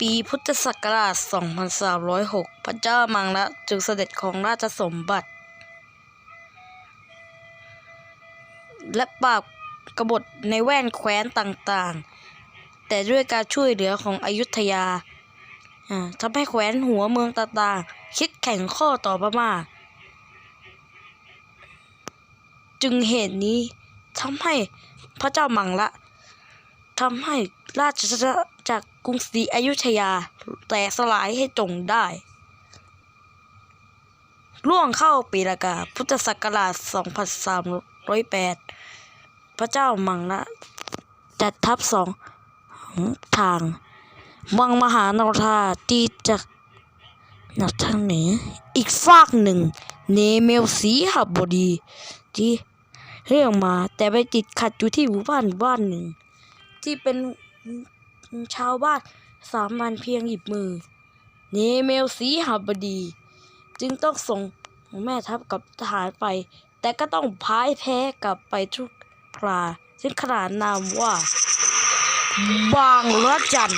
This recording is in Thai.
ปีพุทธศักราช 2306 พระเจ้ามังละจึงเสด็จของราชสมบัติ และปราบกบฏในแว่นแคว้นต่างๆ แต่ด้วยการช่วยเหลือของอยุธยาทำให้แคว้นหัวเมืองต่างๆ คิดแข่งข้อต่อพม่า จึงเหตุนี้ทำให้พระเจ้ามังละ ทำให้ราชจากรกรุงศรีอยุธยา แตกสลายให้จงได้ล่วงเข้าปีละกาพุทธศักราช 2308 พระเจ้ามังละจัดทัพสองทาง วังมหานราตีจากหนักทางเหนืออีกฝากหนึ่ง เนเมลสีหบบดีที่เรื่องมาแต่ไปติดขัดอยู่ที่หมู่บ้านบ้านหนึ่ง ที่เป็นชาวบ้านสามวันเพียงหยิบมือ เนเมลสีหบดี จึงต้องส่งแม่ทัพกับทหารไป แต่ก็ต้องพ่ายแพ้กลับไปทุกคราซึ่งขนานนามว่า บางระจัน